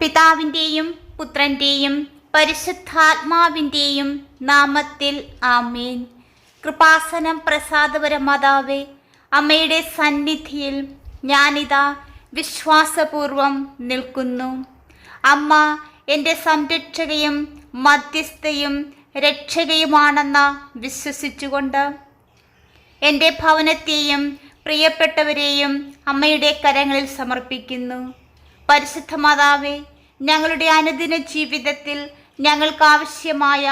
പിതാവിന്റെയും പുത്രന്റെയും പരിശുദ്ധാത്മാവിന്റെയും നാമത്തിൽ ആമേൻ. കൃപാസനം പ്രസാദപര മാതാവേ അമ്മയുടെ സന്നിധിയിൽ ഞാനിതാ വിശ്വാസപൂർവം നിൽക്കുന്നു. അമ്മ എന്റെ സംരക്ഷകയും മധ്യസ്ഥയും രക്ഷകയുമാണെന്ന് വിശ്വസിച്ചുകൊണ്ട് എന്റെ ഭവനത്തെയും പ്രിയപ്പെട്ടവരെയും അമ്മയുടെ കരങ്ങളിൽ സമർപ്പിക്കുന്നു. പരിശുദ്ധ മാതാവേ ഞങ്ങളുടെ അനുദിന ജീവിതത്തിൽ ഞങ്ങൾക്ക് ആവശ്യമായ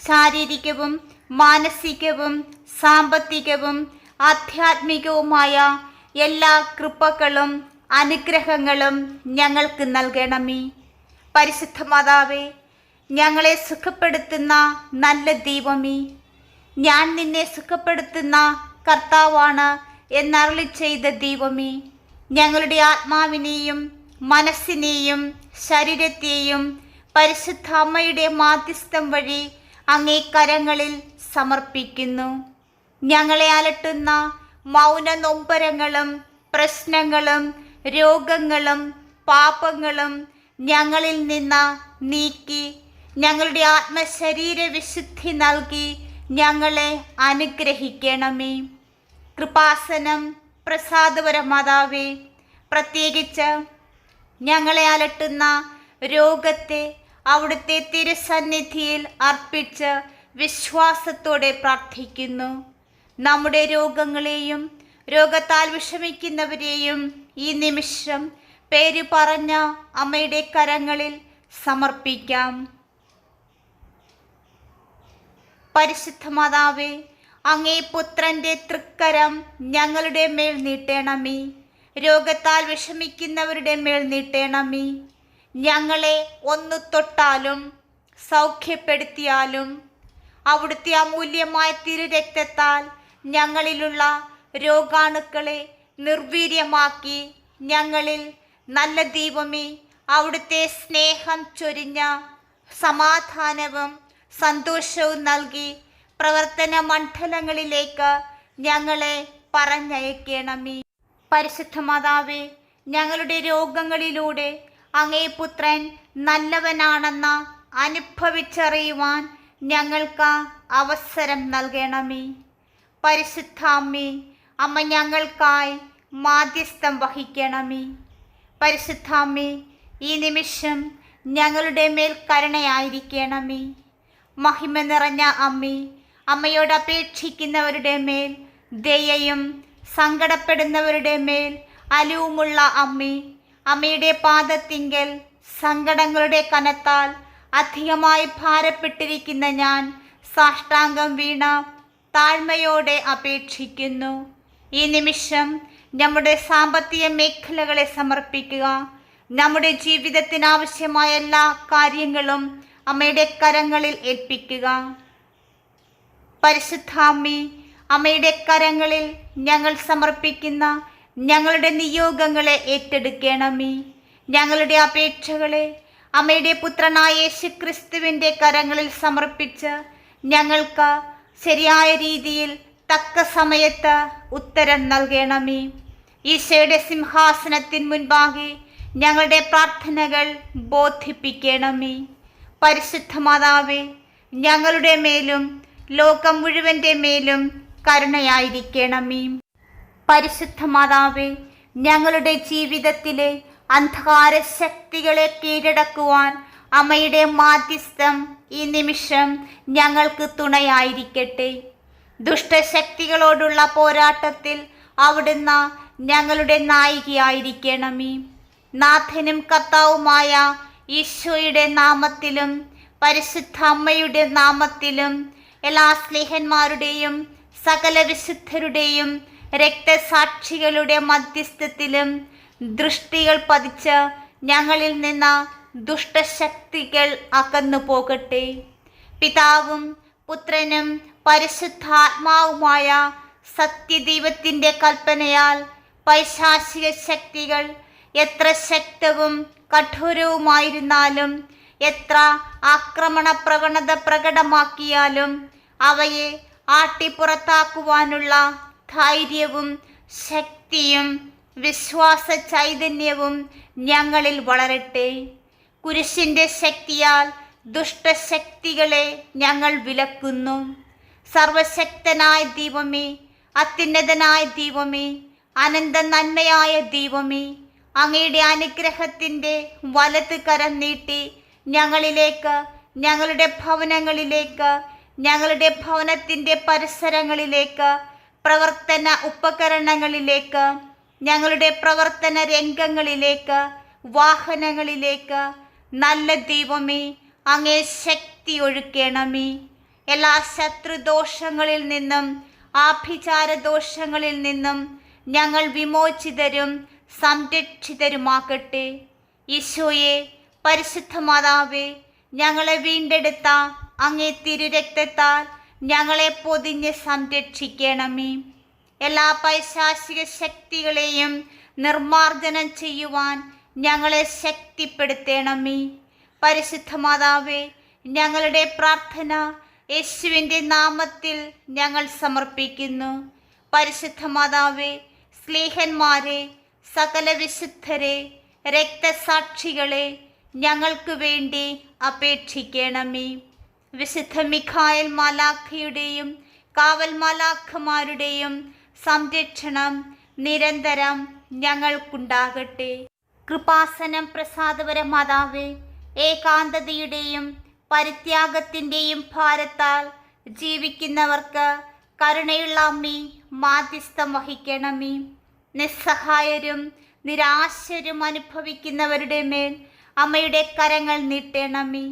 ശാരീരികവും മാനസികവും സാമ്പത്തികവും ആധ്യാത്മികവുമായ എല്ലാ കൃപകളും അനുഗ്രഹങ്ങളും ഞങ്ങൾക്ക് നൽകണമേ. പരിശുദ്ധ മാതാവേ ഞങ്ങളെ സുഖപ്പെടുത്തുന്ന നല്ല ദൈവമേ ഞാൻ നിന്നെ സുഖപ്പെടുത്തുന്ന കർത്താവാണ് എന്നരളി ചെയ്ത ദൈവമേ ഞങ്ങളുടെ ആത്മാവിനെയും മനസ്സിനെയും ശരീരത്തെയും പരിശുദ്ധാമ്മയുടെ മാധ്യസ്ഥം വഴി അങ്ങേ കരങ്ങളിൽ സമർപ്പിക്കുന്നു. ഞങ്ങളെ അലട്ടുന്ന മൗന നൊമ്പരങ്ങളും പ്രശ്നങ്ങളും രോഗങ്ങളും പാപങ്ങളും ഞങ്ങളിൽ നിന്ന് നീക്കി ഞങ്ങളുടെ ആത്മശരീര വിശുദ്ധി നൽകി ഞങ്ങളെ അനുഗ്രഹിക്കണമേ. കൃപാസനം പ്രസാദപരമാതാവേ പ്രത്യേകിച്ച് ഞങ്ങളെ അലട്ടുന്ന രോഗത്തെ അവിടുത്തെ തിരുസന്നിധിയിൽ അർപ്പിച്ച് വിശ്വാസത്തോടെ പ്രാർത്ഥിക്കുന്നു. നമ്മുടെ രോഗങ്ങളെയും രോഗത്താൽ വിഷമിക്കുന്നവരെയും ഈ നിമിഷം പേര് പറഞ്ഞ അമ്മയുടെ കരങ്ങളിൽ സമർപ്പിക്കാം. പരിശുദ്ധ മാതാവേ അങ്ങേ പുത്രന്റെ തൃക്കരം ഞങ്ങളുടെ മേൽ നീട്ടേണമേ. രോഗത്താൽ വിഷമിക്കുന്നവരുടെ മേൽ നീട്ടേണമേ. ഞങ്ങളെ ഒന്ന് തൊട്ടാലും സൗഖ്യപ്പെടുത്തിയാലും അവിടുത്തെ അമൂല്യമായ തിരുരക്തത്താൽ ഞങ്ങളിലുള്ള രോഗാണുക്കളെ നിർവീര്യമാക്കി ഞങ്ങളിൽ നല്ല ദീപമേ അവിടുത്തെ സ്നേഹം ചൊരിഞ്ഞ സമാധാനവും സന്തോഷവും നൽകി പ്രവർത്തന മണ്ഡലങ്ങളിലേക്ക് ഞങ്ങളെ പറഞ്ഞയക്കണമേ. പരിശുദ്ധ മാതാവേ ഞങ്ങളുടെ രോഗങ്ങളിലൂടെ അങ്ങേ പുത്രൻ നല്ലവനാണെന്ന അനുഭവിച്ചറിയുവാൻ ഞങ്ങൾക്ക് അവസരം നൽകണമേ. പരിശുദ്ധ അമ്മേ അമ്മ ഞങ്ങൾക്കായി മാധ്യസ്ഥം വഹിക്കണമേ. പരിശുദ്ധ അമ്മേ ഈ നിമിഷം ഞങ്ങളുടെ മേൽ കരുണയായിരിക്കണമേ. മഹിമ നിറഞ്ഞ അമ്മേ അമ്മയോട് അപേക്ഷിക്കുന്നവരുടെ മേൽ ദയയും സങ്കടപ്പെടുന്നവരുടെ മേൽ അലിവുമുള്ള അമ്മി അമ്മയുടെ പാദത്തിങ്കൽ സങ്കടങ്ങളുടെ കനത്താൽ അധികമായി ഭാരപ്പെട്ടിരിക്കുന്ന ഞാൻ സാഷ്ടാംഗം വീണ താഴ്മയോടെ അപേക്ഷിക്കുന്നു. ഈ നിമിഷം നമ്മുടെ സാമ്പത്തിക മേഖലകളെ സമർപ്പിക്കുക. നമ്മുടെ ജീവിതത്തിന് ആവശ്യമായ എല്ലാ കാര്യങ്ങളും അമ്മയുടെ കരങ്ങളിൽ ഏൽപ്പിക്കുക. പരിശുദ്ധാമ്മി അമ്മയുടെ കരങ്ങളിൽ ഞങ്ങൾ സമർപ്പിക്കുന്ന ഞങ്ങളുടെ നിയോഗങ്ങളെ ഏറ്റെടുക്കണമേ. ഞങ്ങളുടെ അപേക്ഷകളെ അമ്മയുടെ പുത്രനായ യേശു ക്രിസ്തുവിന്റെ കരങ്ങളിൽ സമർപ്പിച്ച് ഞങ്ങൾക്ക് ശരിയായ രീതിയിൽ തക്ക സമയത്ത് ഉത്തരം നൽകണമേ. ഈശോയുടെ സിംഹാസനത്തിന് മുൻപാകെ ഞങ്ങളുടെ പ്രാർത്ഥനകൾ ബോധിപ്പിക്കണമേ. പരിശുദ്ധ മാതാവേ ഞങ്ങളുടെ മേലും ലോകം മുഴുവന്റെ മേലും കരുണയായിരിക്കണമേ. പരിശുദ്ധ മാതാവേ ഞങ്ങളുടെ ജീവിതത്തിലെ അന്ധകാര ശക്തികളെ കീഴടക്കുവാൻ അമ്മയുടെ മാധ്യസ്ഥം ഈ നിമിഷം ഞങ്ങൾക്ക് തുണയായിരിക്കട്ടെ. ദുഷ്ടശക്തികളോടുള്ള പോരാട്ടത്തിൽ അവിടുന്ന് ഞങ്ങളുടെ നായികയായിരിക്കണമേ. നാഥനും കർത്താവുമായ ഈശോയുടെ നാമത്തിലും പരിശുദ്ധ അമ്മയുടെ നാമത്തിലും എല്ലാ സ്നേഹന്മാരുടെയും സകല വിശുദ്ധരുടെയും രക്തസാക്ഷികളുടെ മധ്യസ്ഥത്തിലും ദൃഷ്ടികൾ പതിച്ച് ഞങ്ങളിൽ നിന്ന് ദുഷ്ടശക്തികൾ അകന്നു പോകട്ടെ. പിതാവും പുത്രനും പരിശുദ്ധാത്മാവുമായ സത്യദൈവത്തിന്റെ കൽപ്പനയാൽ പൈശാചിക ശക്തികൾ എത്ര ശക്തവും കഠോരവുമായിരുന്നാലും എത്ര ആക്രമണ പ്രവണത പ്രകടമാക്കിയാലും അവയെ ആട്ടിപ്പുറത്താക്കുവാനുള്ള ധൈര്യവും ശക്തിയും വിശ്വാസ ചൈതന്യവും ഞങ്ങളിൽ വളരട്ടെ. കുരിശിന്റെ ശക്തിയാൽ ദുഷ്ടശക്തികളെ ഞങ്ങൾ വിലക്കുന്നു. സർവശക്തനായ ദൈവമേ അത്യുന്നതനായ ദൈവമേ അനന്ത നന്മയായ ദൈവമേ അങ്ങയുടെ അനുഗ്രഹത്തിന്റെ വലത് കരം നീട്ടി ഞങ്ങളിലേക്ക് ഞങ്ങളുടെ ഭവനങ്ങളിലേക്ക് ഞങ്ങളുടെ ഭവനത്തിന്റെ പരിസരങ്ങളിലേക്ക് പ്രവർത്തന ഉപകരണങ്ങളിലേക്ക് ഞങ്ങളുടെ പ്രവർത്തന രംഗങ്ങളിലേക്ക് വാഹനങ്ങളിലേക്ക് നല്ല ദൈവമേ അങ്ങേ ശക്തി ഒഴുക്കണമേ. എല്ലാ ശത്രുദോഷങ്ങളിൽ നിന്നും ആഭിചാര ദോഷങ്ങളിൽ നിന്നും ഞങ്ങൾ വിമോചിതരും സംരക്ഷിതരുമാകട്ടെ. ഈശോയെ പരിശുദ്ധ മാതാവേ ഞങ്ങളെ വീണ്ടെടുത്ത അങ്ങേ തിരുരക്തത്താൽ ഞങ്ങളെ പൊതിഞ്ഞ് സംരക്ഷിക്കണമേ. എല്ലാ പൈശാചിക ശക്തികളെയും നിർമാർജനം ചെയ്യുവാൻ ഞങ്ങളെ ശക്തിപ്പെടുത്തണമേ. പരിശുദ്ധ മാതാവേ ഞങ്ങളുടെ പ്രാർത്ഥന യേശുവിന്റെ നാമത്തിൽ ഞങ്ങൾ സമർപ്പിക്കുന്നു. പരിശുദ്ധ മാതാവേ സ്നേഹന്മാരെ സകല വിശുദ്ധരെ രക്തസാക്ഷികളെ ഞങ്ങൾക്ക് വേണ്ടി അപേക്ഷിക്കണമേ. വിശുദ്ധ മിഖായൽ മാലാഖയുടെയും കാവൽ മാലാഖമാരുടെയും സംരക്ഷണം നിരന്തരം ഞങ്ങൾക്കുണ്ടാകട്ടെ. കൃപാസനം പ്രസാദപര മാതാവേ ഏകാന്തതയുടെയും പരിത്യാഗത്തിന്റെയും ഭാരത്താൽ ജീവിക്കുന്നവർക്ക് കരുണയുള്ള അമ്മി മാധ്യസ്ഥം വഹിക്കണമേ. നിസ്സഹായരും നിരാശരും അനുഭവിക്കുന്നവരുടെ മേൽ അമ്മയുടെ കരങ്ങൾ നീട്ടണമേ.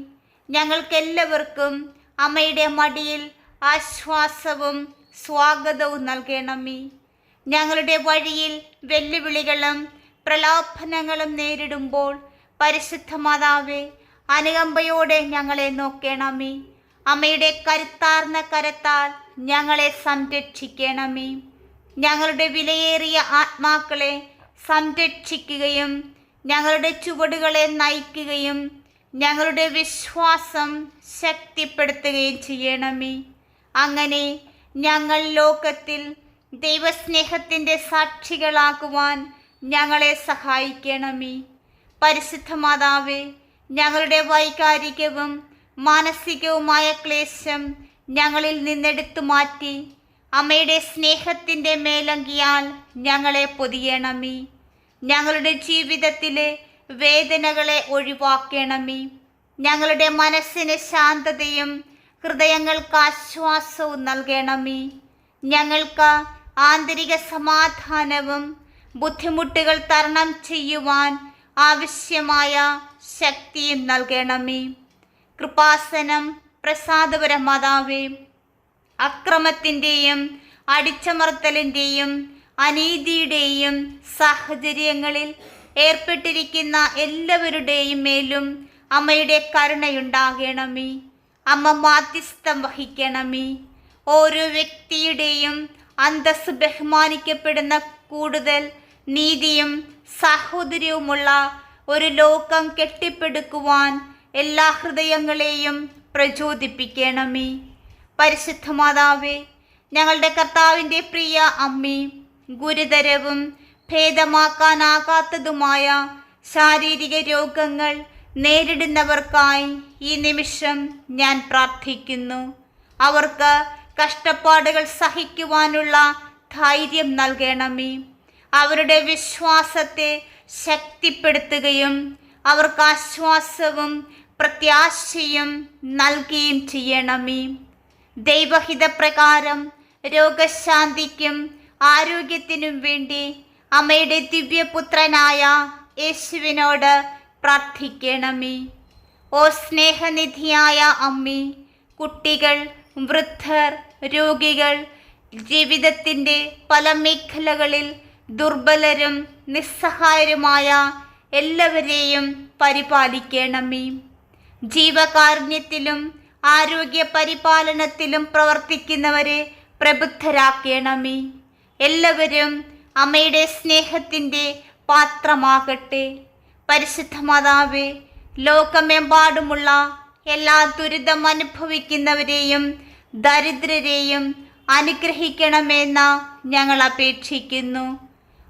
ഞങ്ങൾക്കെല്ലാവർക്കും അമ്മയുടെ മടിയിൽ ആശ്വാസവും സ്വാഗതവും നൽകണമേ. ഞങ്ങളുടെ വഴിയിൽ വെല്ലുവിളികളും പ്രലോഭനങ്ങളും നേരിടുമ്പോൾ പരിശുദ്ധ മാതാവേ അനുകമ്പയോടെ ഞങ്ങളെ നോക്കണമേ. അമ്മയുടെ കരുത്താർന്ന കരത്താൽ ഞങ്ങളെ സംരക്ഷിക്കണമേ. ഞങ്ങളുടെ വിലയേറിയ ആത്മാക്കളെ സംരക്ഷിക്കുകയും ഞങ്ങളുടെ ചുവടുകളെ നയിക്കുകയും ഞങ്ങളുടെ വിശ്വാസം ശക്തിപ്പെടുത്തുകയും ചെയ്യണമേ. അങ്ങനെ ഞങ്ങൾ ലോകത്തിൽ ദൈവസ്നേഹത്തിന്റെ സാക്ഷികളാക്കുവാൻ ഞങ്ങളെ സഹായിക്കണമേ. പരിശുദ്ധ മാതാവേ ഞങ്ങളുടെ വൈകാരികവും മാനസികവുമായ ക്ലേശം ഞങ്ങളിൽ നിന്നെടുത്തു മാറ്റി അമ്മയുടെ സ്നേഹത്തിന്റെ മേലങ്കിയാൽ ഞങ്ങളെ പൊതിയണമേ. ഞങ്ങളുടെ ജീവിതത്തിലെ വേദനകളെ ഒഴിവാക്കണമേ. ഞങ്ങളുടെ മനസ്സിന് ശാന്തതയും ഹൃദയങ്ങൾക്ക് ആശ്വാസവും നൽകണമേ. ഞങ്ങൾക്ക് ആന്തരിക സമാധാനവും ബുദ്ധിമുട്ടുകൾ തരണം ചെയ്യുവാൻ ആവശ്യമായ ശക്തിയും നൽകണമേ. കൃപാസനം പ്രസാദപര മാതാവേ. അക്രമത്തിന്റെയും അടിച്ചമർത്തലിന്റെയും അനീതിയുടെയും സാഹചര്യങ്ങളിൽ ഏർപ്പെട്ടിരിക്കുന്ന എല്ലാവരുടെയും മേലും അമ്മയുടെ കരുണയുണ്ടാകണമേ. അമ്മ മാധ്യസ്ഥം വഹിക്കണമേ. ഓരോ വ്യക്തിയുടെയും അന്തസ് ബഹുമാനിക്കപ്പെടുന്ന കൂടുതൽ നീതിയും സാഹോദര്യവുമുള്ള ഒരു ലോകം കെട്ടിപ്പടുക്കുവാൻ എല്ലാ ഹൃദയങ്ങളെയും പ്രചോദിപ്പിക്കണമേ. പരിശുദ്ധ മാതാവേ ഞങ്ങളുടെ കർത്താവിന്റെ പ്രിയ അമ്മേ ഗുരുതരവും ഭേദമാക്കാനാകാത്തതുമായ ശാരീരിക രോഗങ്ങൾ നേരിടുന്നവർക്കായി ഈ നിമിഷം ഞാൻ പ്രാർത്ഥിക്കുന്നു. അവർക്ക് കഷ്ടപ്പാടുകൾ സഹിക്കുവാനുള്ള ധൈര്യം നൽകണമേ. അവരുടെ വിശ്വാസത്തെ ശക്തിപ്പെടുത്തുകയും അവർക്ക് ആശ്വാസവും പ്രത്യാശയും നൽകുകയും ചെയ്യണമേ. ദൈവഹിതപ്രകാരം രോഗശാന്തിക്കും ആരോഗ്യത്തിനും വേണ്ടി അമ്മയുടെ ദിവ്യപുത്രനായ യേശുവിനോട് പ്രാർത്ഥിക്കണമേ. ഓ സ്നേഹനിധിയായ അമ്മി കുട്ടികൾ വൃദ്ധർ രോഗികൾ ജീവിതത്തിന്റെ പല മേഖലകളിൽ ദുർബലരും നിസ്സഹായരുമായ എല്ലാവരെയും പരിപാലിക്കണമേ. ജീവകാരുണ്യത്തിലും ആരോഗ്യ പരിപാലനത്തിലും പ്രവർത്തിക്കുന്നവരെ പ്രബുദ്ധരാക്കണമേ. എല്ലാവരും അമ്മയുടെ സ്നേഹത്തിന്റെ പാത്രമാകട്ടെ. പരിശുദ്ധ മാതാവ് ലോകമെമ്പാടുമുള്ള എല്ലാ ദുരിതം അനുഭവിക്കുന്നവരെയും ദരിദ്രരെയും അനുഗ്രഹിക്കണമെന്ന് ഞങ്ങൾ അപേക്ഷിക്കുന്നു.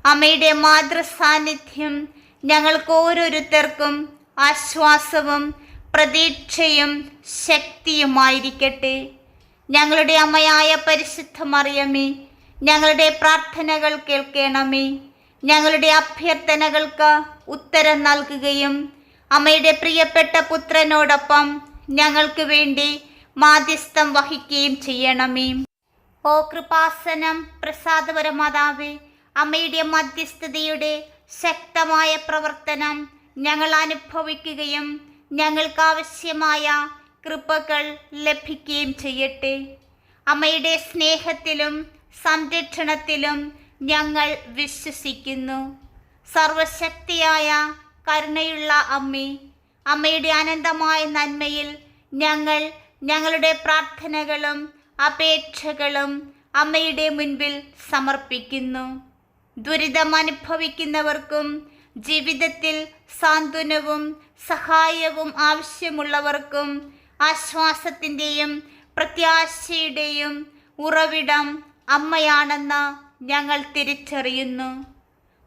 അമ്മയുടെ മാതൃസാന്നിധ്യം ഞങ്ങൾക്ക് ഓരോരുത്തർക്കും ആശ്വാസവും പ്രതീക്ഷയും ശക്തിയുമായിരിക്കട്ടെ. ഞങ്ങളുടെ അമ്മയായ പരിശുദ്ധ മറിയമേ ഞങ്ങളുടെ പ്രാർത്ഥനകൾ കേൾക്കണമേ. ഞങ്ങളുടെ അഭ്യർത്ഥനകൾക്ക് ഉത്തരം നൽകുകയും അമ്മയുടെ പ്രിയപ്പെട്ട പുത്രനോടൊപ്പം ഞങ്ങൾക്ക് വേണ്ടി മാധ്യസ്ഥം വഹിക്കുകയും ചെയ്യണമേ. ഓ കൃപാസനം പ്രസാദപരമാതാവേ അമ്മയുടെ മധ്യസ്ഥതയുടെ ശക്തമായ പ്രവർത്തനം ഞങ്ങൾ അനുഭവിക്കുകയും ഞങ്ങൾക്ക് ആവശ്യമായ കൃപകൾ ലഭിക്കുകയും ചെയ്യട്ടെ. അമ്മയുടെ സ്നേഹത്തിലും സംരക്ഷണത്തിലും ഞങ്ങൾ വിശ്വസിക്കുന്നു. സർവശക്തിയായ കരുണയുള്ള അമ്മി അമ്മയുടെ അനന്തമായ നന്മയിൽ ഞങ്ങൾ ഞങ്ങളുടെ പ്രാർത്ഥനകളും അപേക്ഷകളും അമ്മയുടെ മുൻപിൽ സമർപ്പിക്കുന്നു. ദുരിതം അനുഭവിക്കുന്നവർക്കും ജീവിതത്തിൽ സാന്ത്വനവും സഹായവും ആവശ്യമുള്ളവർക്കും ആശ്വാസത്തിന്റെയും പ്രത്യാശയുടെയും ഉറവിടം അമ്മയാണെന്ന് ഞങ്ങൾ തിരിച്ചറിയുന്നു.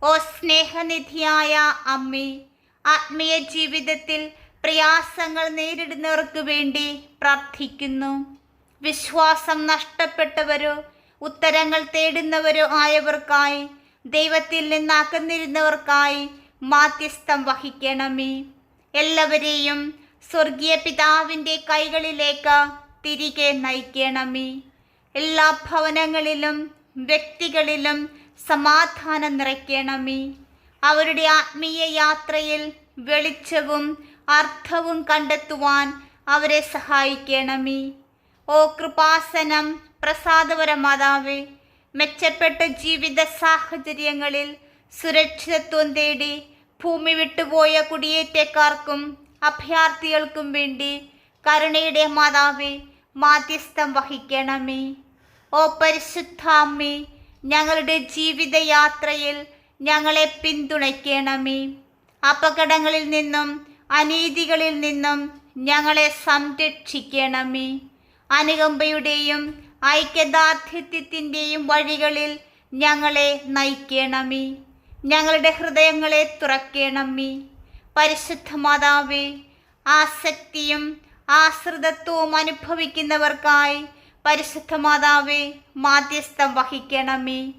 ഓ സ്നേഹനിധിയായ അമ്മേ ആത്മീയ ജീവിതത്തിൽ പ്രയാസങ്ങൾ നേരിടുന്നവർക്ക് വേണ്ടി പ്രാർത്ഥിക്കുന്നു. വിശ്വാസം നഷ്ടപ്പെട്ടവരോ ഉത്തരങ്ങൾ തേടുന്നവരോ ആയവർക്കായി ദൈവത്തിൽ നിന്ന് അകന്നിരുന്നവർക്കായി മാധ്യസ്ഥം വഹിക്കണമേ. എല്ലാവരെയും സ്വർഗീയ പിതാവിന്റെ കൈകളിലേക്ക് തിരികെ നയിക്കണമേ. എല്ലാ ഭവനങ്ങളിലും വ്യക്തികളിലും സമാധാനം നിറയ്ക്കണമേ. അവരുടെ ആത്മീയ യാത്രയിൽ വെളിച്ചവും അർത്ഥവും കണ്ടെത്തുവാൻ അവരെ സഹായിക്കണമേ. ഓ കൃപാസനം പ്രസാദപരമാതാവേ മെച്ചപ്പെട്ട ജീവിത സാഹചര്യങ്ങളിൽ സുരക്ഷിതത്വം തേടി ഭൂമി വിട്ടുപോയ കുടിയേറ്റക്കാർക്കും അഭയാർത്ഥികൾക്കും വേണ്ടി കരുണയുടെ മാതാവേ മാധ്യസ്ഥം വഹിക്കണമേ. ഓ പരിശുദ്ധ അമ്മേ ഞങ്ങളുടെ ജീവിതയാത്രയിൽ ഞങ്ങളെ പിന്തുണയ്ക്കണമേ. അപകടങ്ങളിൽ നിന്നും അനീതികളിൽ നിന്നും ഞങ്ങളെ സംരക്ഷിക്കണമേ. അനുകമ്പയുടെയും ഐക്യദാർഢ്യത്തിന്റെയും വഴികളിൽ ഞങ്ങളെ നയിക്കണമേ. ഞങ്ങളുടെ ഹൃദയങ്ങളെ തുറക്കണമേ. പരിശുദ്ധ മാതാവേ ആസക്തിയും ആശ്രിതത്വവും അനുഭവിക്കുന്നവർക്കായി പരിശുദ്ധ മാതാവേ മാധ്യസ്ഥം വഹിക്കണമേ.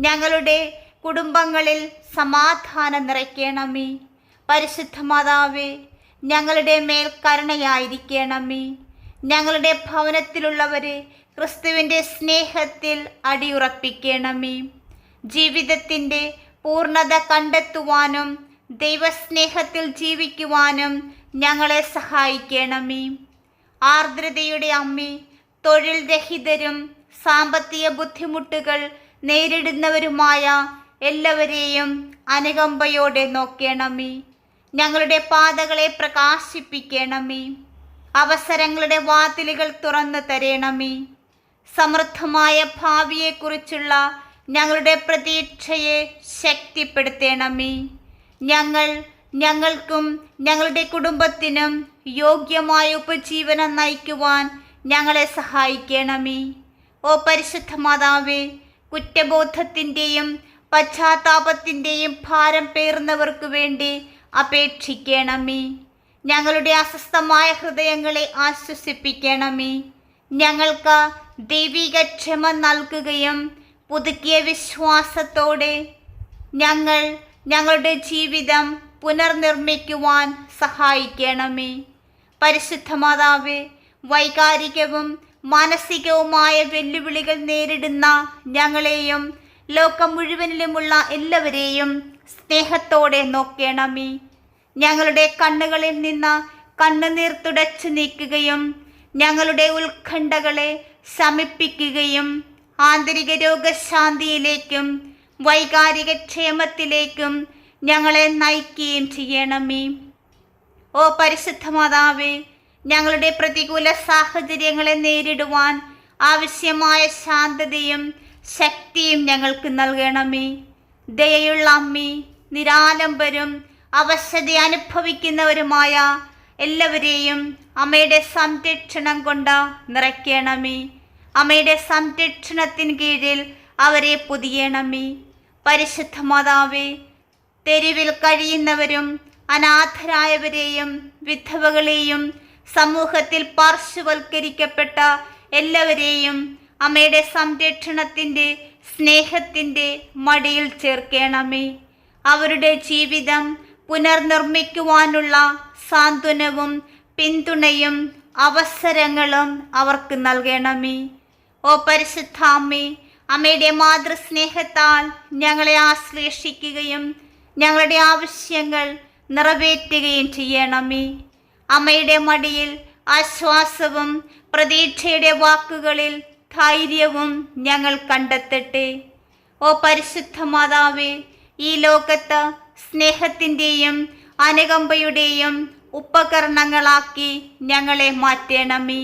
ഞങ്ങളുടെ കുടുംബങ്ങളിൽ സമാധാനം നിറയ്ക്കണമേ. പരിശുദ്ധ മാതാവേ ഞങ്ങളുടെ മേൽ കരുണയായിരിക്കണമേ. ഞങ്ങളുടെ ഭവനത്തിലുള്ളവരെ ക്രിസ്തുവിന്റെ സ്നേഹത്തിൽ അടിയുറപ്പിക്കണമേ. ജീവിതത്തിന്റെ പൂർണത കണ്ടെത്തുവാനും ദൈവസ്നേഹത്തിൽ ജീവിക്കുവാനും ഞങ്ങളെ സഹായിക്കണമേ. ആർദ്രതയുടെ അമ്മി തൊഴിൽ രഹിതരും സാമ്പത്തിക ബുദ്ധിമുട്ടുകൾ നേരിടുന്നവരുമായ എല്ലാവരെയും അനുകമ്പയോടെ നോക്കണമേ. ഞങ്ങളുടെ പാതകളെ പ്രകാശിപ്പിക്കണമേ. അവസരങ്ങളുടെ വാതിലുകൾ തുറന്നു തരണമേ. സമൃദ്ധമായ ഭാവിയെക്കുറിച്ചുള്ള ഞങ്ങളുടെ പ്രതീക്ഷയെ ശക്തിപ്പെടുത്തണമേ. ഞങ്ങൾ ഞങ്ങൾക്കും ഞങ്ങളുടെ കുടുംബത്തിനും യോഗ്യമായ ഉപജീവനം നയിക്കുവാൻ ഞങ്ങളെ സഹായിക്കണമേ. ഓ പരിശുദ്ധ മാതാവേ കുറ്റബോധത്തിന്റെയും പശ്ചാത്താപത്തിന്റെയും ഭാരം പേറുന്നവർക്ക് വേണ്ടി അപേക്ഷിക്കണമേ. ഞങ്ങളുടെ അസ്വസ്ഥമായ ഹൃദയങ്ങളെ ആശ്വസിപ്പിക്കണമേ. ഞങ്ങൾക്ക് ദൈവിക ക്ഷമ നൽകുകയും പുതുക്കിയ വിശ്വാസത്തോടെ ഞങ്ങൾ ഞങ്ങളുടെ ജീവിതം പുനർനിർമ്മിക്കുവാൻ സഹായിക്കണമേ. പരിശുദ്ധ വൈകാരികവും മാനസികവുമായ വെല്ലുവിളികൾ നേരിടുന്ന ഞങ്ങളെയും ലോകം മുഴുവനിലുമുള്ള എല്ലാവരെയും സ്നേഹത്തോടെ നോക്കണമേ. ഞങ്ങളുടെ കണ്ണുകളിൽ നിന്ന് കണ്ണുനീർ തുടച്ചു നീക്കുകയും ഞങ്ങളുടെ ഉത്കണ്ഠകളെ ശമിപ്പിക്കുകയും ആന്തരിക രോഗശാന്തിയിലേക്കും വൈകാരിക ക്ഷേമത്തിലേക്കും ഞങ്ങളെ നയിക്കുകയും ചെയ്യണമേ. ഓ പരിശുദ്ധ മാതാവേ ഞങ്ങളുടെ പ്രതികൂല സാഹചര്യങ്ങളെ നേരിടുവാൻ ആവശ്യമായ ശാന്തതയും ശക്തിയും ഞങ്ങൾക്ക് നൽകണമേ. ദയയുള്ള അമ്മീ നിരാലംബരും അവശത അനുഭവിക്കുന്നവരുമായ എല്ലാവരെയും അമ്മയുടെ സംരക്ഷണം കൊണ്ട് നിറയ്ക്കണമേ. അമ്മയുടെ സംരക്ഷണത്തിന് കീഴിൽ അവരെ പൊതിയണമേ. പരിശുദ്ധ മാതാവേ തെരുവിൽ കഴിയുന്നവരും അനാഥരായവരെയും വിധവകളെയും സമൂഹത്തിൽ പാർശ്വവൽക്കരിക്കപ്പെട്ട എല്ലാവരെയും അമ്മയുടെ സംരക്ഷണത്തിന്റെ സ്നേഹത്തിന്റെ മടിയിൽ ചേർക്കണമേ. അവരുടെ ജീവിതം പുനർനിർമ്മിക്കുവാനുള്ള സാന്ത്വനവും പിന്തുണയും അവസരങ്ങളും അവർക്ക് നൽകണമേ. ഓ പരിശുദ്ധാമ്മേ അമ്മയുടെ മാതൃസ്നേഹത്താൽ ഞങ്ങളെ ആശ്ലേഷിക്കുകയും ഞങ്ങളുടെ ആവശ്യങ്ങൾ നിറവേറ്റുകയും ചെയ്യണമേ. അമ്മയുടെ മടിയിൽ ആശ്വാസവും പ്രതീക്ഷയുടെ വാക്കുകളിൽ ധൈര്യവും ഞങ്ങൾ കണ്ടെത്തട്ടെ. ഓ പരിശുദ്ധ മാതാവേ ഈ ലോകത്ത് സ്നേഹത്തിന്റെയും അനുകമ്പയുടെയും ഉപകരണങ്ങളാക്കി ഞങ്ങളെ മാറ്റണമേ.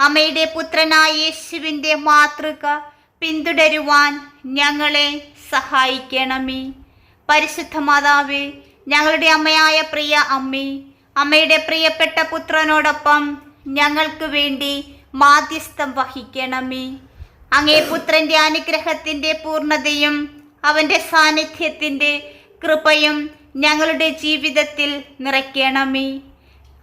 അമ്മയുടെ പുത്രനായ യേശുവിന്റെ മാതൃക പിന്തുടരുവാൻ ഞങ്ങളെ സഹായിക്കണമേ. പരിശുദ്ധ മാതാവേ ഞങ്ങളുടെ അമ്മയായ പ്രിയ അമ്മി അമ്മയുടെ പ്രിയപ്പെട്ട പുത്രനോടൊപ്പം ഞങ്ങൾക്ക് വേണ്ടി മാധ്യസ്ഥം വഹിക്കണമേ. അങ്ങേ പുത്രന്റെ അനുഗ്രഹത്തിന്റെ പൂർണതയും അവന്റെ സാന്നിധ്യത്തിന്റെ കൃപയും ഞങ്ങളുടെ ജീവിതത്തിൽ നിറയ്ക്കണമേ.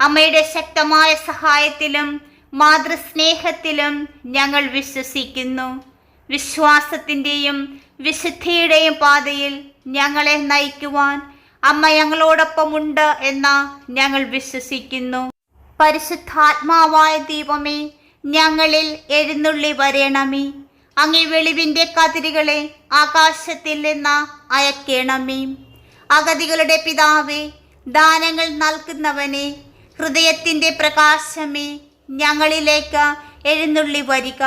അമ്മയുടെ ശക്തമായ സഹായത്തിലും മാതൃസ്നേഹത്തിലും ഞങ്ങൾ വിശ്വസിക്കുന്നു. വിശ്വാസത്തിന്റെയും വിശുദ്ധിയുടെയും പാതയിൽ ഞങ്ങളെ നയിക്കുവാൻ അമ്മ ഞങ്ങളോടൊപ്പമുണ്ട് എന്ന് ഞങ്ങൾ വിശ്വസിക്കുന്നു. പരിശുദ്ധാത്മാവായ ദീപമേ ഞങ്ങളിൽ എഴുന്നള്ളി വരയണമേ അങ്ങേ വെളിവിന്റെ കതിരുകളെ ആകാശത്തിൽ നിന്ന് അയക്കണമേ. അഗതികളുടെ പിതാവേ ദാനങ്ങൾ നൽകുന്നവനെ ഹൃദയത്തിന്റെ പ്രകാശമേ ഞങ്ങളിലേക്ക് എഴുന്നള്ളി വരിക.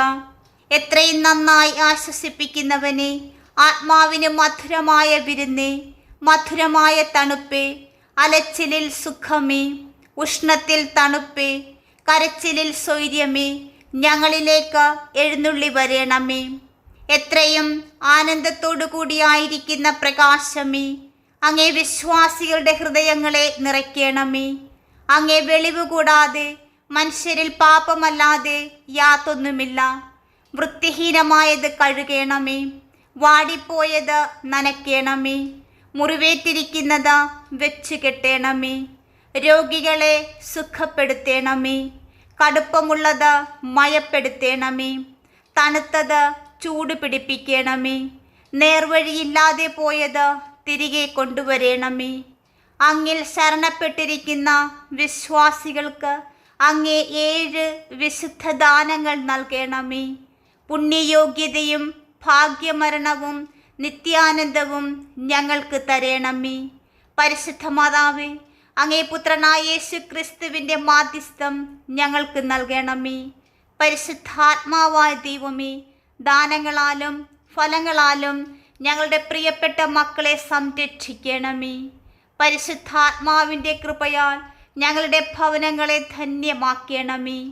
എത്രയും നന്നായി ആശ്വസിപ്പിക്കുന്നവനെ ആത്മാവിന് മധുരമായ വിരുന്നേ മധുരമായ തണുപ്പേ അലച്ചിലിൽ സുഖമേ ഉഷ്ണത്തിൽ തണുപ്പേ കരച്ചിലിൽ സ്വൈര്യമേ ഞങ്ങളിലേക്ക് എഴുന്നള്ളി വരണമേ. എത്രയും ആനന്ദത്തോടു കൂടിയായിരിക്കുന്ന പ്രകാശമേ അങ്ങേ വിശ്വാസികളുടെ ഹൃദയങ്ങളെ നിറയ്ക്കണമേ. അങ്ങേ വെളിവ് കൂടാതെ മനുഷ്യരിൽ പാപമല്ലാതെ യാതൊന്നുമില്ല. വൃത്തിഹീനമായത് കഴുകണമേ. വാടിപ്പോയത് നനയ്ക്കണമേ. മുറിവേറ്റിരിക്കുന്നത് വെച്ച് കെട്ടണമേ രോഗികളെ സുഖപ്പെടുത്തണമേ. കടുപ്പമുള്ളത് മയപ്പെടുത്തണമേ. തണുത്തത് ചൂട് പിടിപ്പിക്കണമേ. നേർവഴിയില്ലാതെ പോയത് തിരികെ കൊണ്ടുവരണമേ. അങ്ങിൽ ശരണപ്പെട്ടിരിക്കുന്ന വിശ്വാസികൾക്ക് അങ്ങേ ഏഴ് വിശുദ്ധ ദാനങ്ങൾ നൽകണമേ. പുണ്യയോഗ്യതയും ഭാഗ്യമരണവും നിത്യാനന്ദവും ഞങ്ങൾക്ക് തരേണമേ. പരിശുദ്ധ മാതാവേ അങ്ങേ പുത്രനായ യേശു ക്രിസ്തുവിന്റെ മാധ്യസ്ഥം ഞങ്ങൾക്ക് നൽകണമേ. പരിശുദ്ധാത്മാവായ ദൈവമേ ദാനങ്ങളാലും ഫലങ്ങളാലും ഞങ്ങളുടെ പ്രിയപ്പെട്ട മക്കളെ സംരക്ഷിക്കണമേ. പരിശുദ്ധാത്മാവിന്റെ കൃപയാൽ ഞങ്ങളുടെ ഭവനങ്ങളെ ധന്യമാക്കണമേ.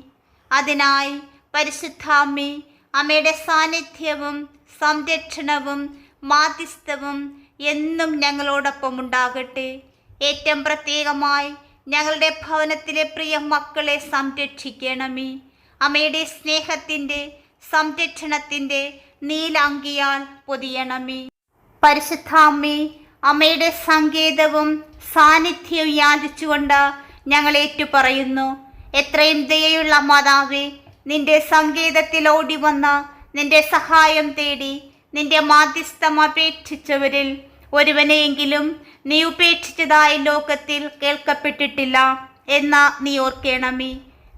അതിനായി പരിശുദ്ധാമ്മേ അമ്മയുടെ സാന്നിധ്യവും സംരക്ഷണവും മാധ്യസ്ഥവും എന്നും ഞങ്ങളോടൊപ്പം ഉണ്ടാകട്ടെ. ഏറ്റവും പ്രത്യേകമായി ഞങ്ങളുടെ ഭവനത്തിലെ പ്രിയ മക്കളെ സംരക്ഷിക്കണമേ. അമ്മയുടെ സ്നേഹത്തിന്റെ സംരക്ഷണത്തിന്റെ നീലാങ്കിയാൽ പൊതിയണമേ. പരിശുദ്ധാമ്മേ അമ്മയുടെ സങ്കേതവും സാന്നിധ്യവും യാചിച്ചുകൊണ്ട് ഞങ്ങൾ ഏറ്റുപറയുന്നു. എത്രയും ദയയുള്ള മാതാവേ നിന്റെ സങ്കേതത്തിൽ ഓടി വന്ന നിന്റെ സഹായം തേടി നിന്റെ മാധ്യസ്ഥം അപേക്ഷിച്ചവരിൽ ഒരുവനെയെങ്കിലും നീ ഉപേക്ഷിച്ചതായി ലോകത്തിൽ കേൾക്കപ്പെട്ടിട്ടില്ല എന്ന നീ ഓർക്കണമേ.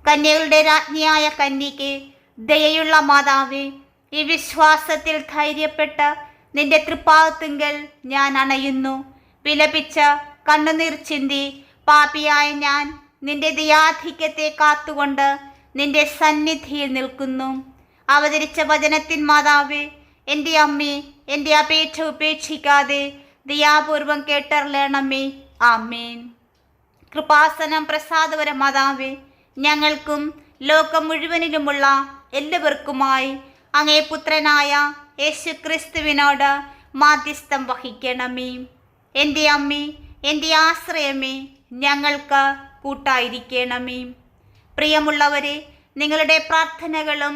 കന്യകളുടെ രാജ്ഞിയായ കന്യക്ക് ദയയുള്ള മാതാവേ ഈ വിശ്വാസത്തിൽ ധൈര്യപ്പെട്ട നിന്റെ തൃപ്പാകത്തുങ്കൽ ഞാൻ അണയുന്നു. വിലപിച്ച കണ്ണുനീർ ചിന്തി പാപിയായ ഞാൻ നിന്റെ ദയാധിക്യത്തെ കാത്തുകൊണ്ട് നിന്റെ സന്നിധിയിൽ നിൽക്കുന്നു. അവതരിച്ച വചനത്തിൻ മാതാവേ എന്റെ അമ്മേ എന്റെ അപേക്ഷ ഉപേക്ഷിക്കാതെ ദയാപൂർവം കേട്ടറിയണമേ ആമേൻ. കൃപാസനം പ്രസാദപര മാതാവേ ഞങ്ങൾക്കും ലോകം മുഴുവനിലുമുള്ള എല്ലാവർക്കുമായി അങ്ങേ പുത്രനായ യേശു ക്രിസ്തുവിനോട് മാധ്യസ്ഥം വഹിക്കണമേ. എന്റെ അമ്മേ എന്റെ ആശ്രയമേ ഞങ്ങൾക്ക് കൂട്ടായിരിക്കണമേ. പ്രിയമുള്ളവരെ നിങ്ങളുടെ പ്രാർത്ഥനകളും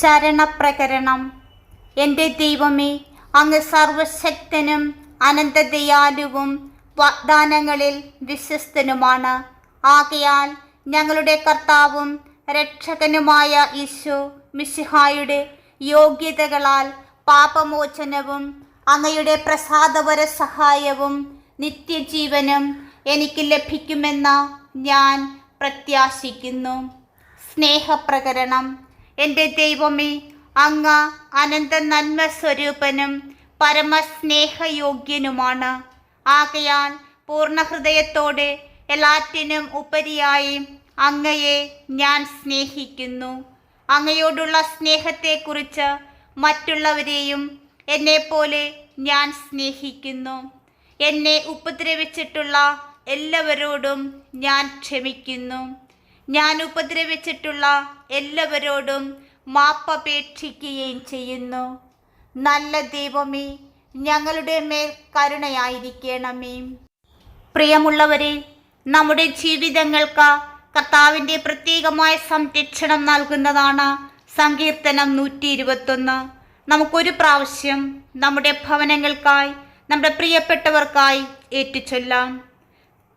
ശരണപ്രകരണം. എന്റെ ദൈവമേ അങ്ങ് സർവശക്തനും അനന്തദയാലുവും വാഗ്ദാനങ്ങളിൽ വിശ്വസ്തനുമാണ്. ആകയാൽ ഞങ്ങളുടെ കർത്താവും രക്ഷകനുമായ ഈശോ മിശിഹായുടെ യോഗ്യതകളാൽ പാപമോചനവും അങ്ങയുടെ പ്രസാദപര സഹായവും നിത്യജീവനും എനിക്ക് ലഭിക്കുമെന്ന് ഞാൻ പ്രത്യാശിക്കുന്നു. സ്നേഹപ്രകരണം. എന്റെ ദൈവമേ അങ്ങ് അനന്ത നന്മ സ്വരൂപനും പരമസ്നേഹയോഗ്യനുമാണ്. ആകയാൽ പൂർണ ഹൃദയത്തോടെ എല്ലാറ്റിനും ഉപരിയായി അങ്ങയെ ഞാൻ സ്നേഹിക്കുന്നു. അങ്ങയോടുള്ള സ്നേഹത്തെക്കുറിച്ച് മറ്റുള്ളവരെയും എന്നെപ്പോലെ ഞാൻ സ്നേഹിക്കുന്നു. എന്നെ ഉപദ്രവിച്ചിട്ടുള്ള എല്ലാവരോടും ഞാൻ ക്ഷമിക്കുന്നു. ഞാൻ ഉപദ്രവിച്ചിട്ടുള്ള എല്ലാവരോടും മാപ്പപേക്ഷിക്കുകയും ചെയ്യുന്നു. നല്ല ദൈവമേ ഞങ്ങളുടെ മേൽ കരുണയായിരിക്കണമേ. പ്രിയമുള്ളവരെ നമ്മുടെ ജീവിതങ്ങൾക്ക് കർത്താവിന്റെ പ്രത്യേകമായ സംരക്ഷണം നൽകുന്നതാണ് സങ്കീർത്തനം നൂറ്റി ഇരുപത്തൊന്ന് നമുക്കൊരു പ്രാവശ്യം നമ്മുടെ ഭവനങ്ങൾക്കായി നമ്മുടെ പ്രിയപ്പെട്ടവർക്കായി ഏറ്റുചൊല്ലാം.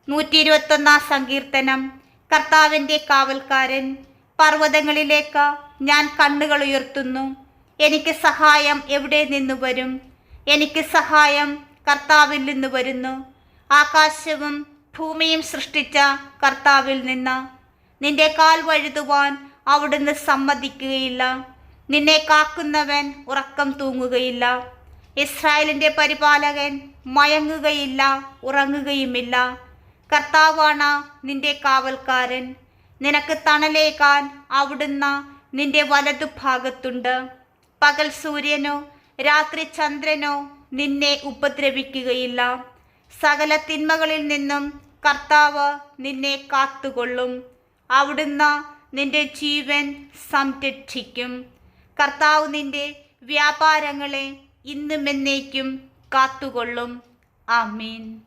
നൂറ്റി ഇരുപത്തൊന്നാം സങ്കീർത്തനം. കർത്താവിന്റെ കാവൽക്കാരൻ പർവതങ്ങളിലേക്ക് ഞാൻ കണ്ണുകൾ ഉയർത്തുന്നു. എനിക്ക് സഹായം എവിടെ നിന്ന് വരും? എനിക്ക് സഹായം കർത്താവിൽ നിന്ന് വരുന്നു. ആകാശവും ഭൂമിയും സൃഷ്ടിച്ച കർത്താവിൽ നിന്ന്. നിന്റെ കാൽ വഴുതുവാൻ അവിടുന്ന് സമ്മതിക്കുകയില്ല. നിന്നെ കാക്കുന്നവൻ ഉറക്കം തൂങ്ങുകയില്ല. ഇസ്രായേലിന്റെ പരിപാലകൻ മയങ്ങുകയില്ല ഉറങ്ങുകയുമില്ല. കർത്താവാണ് നിന്റെ കാവൽക്കാരൻ. നിനക്ക് തണലേക്കാൻ അവിടുന്ന് നിന്റെ വലതുഭാഗത്തുണ്ട് പകൽ സൂര്യനോ രാത്രി ചന്ദ്രനോ നിന്നെ ഉപദ്രവിക്കുകയില്ല. സകല തിന്മകളിൽ നിന്നും കർത്താവ് നിന്നെ കാത്തുകൊള്ളും. അവിടുന്ന് നിന്റെ ജീവൻ സംരക്ഷിക്കും. കർത്താവ് നിന്റെ വ്യാപാരങ്ങളെ ഇന്നും എന്നേക്കും കാത്തുകൊള്ളും. ആമീൻ.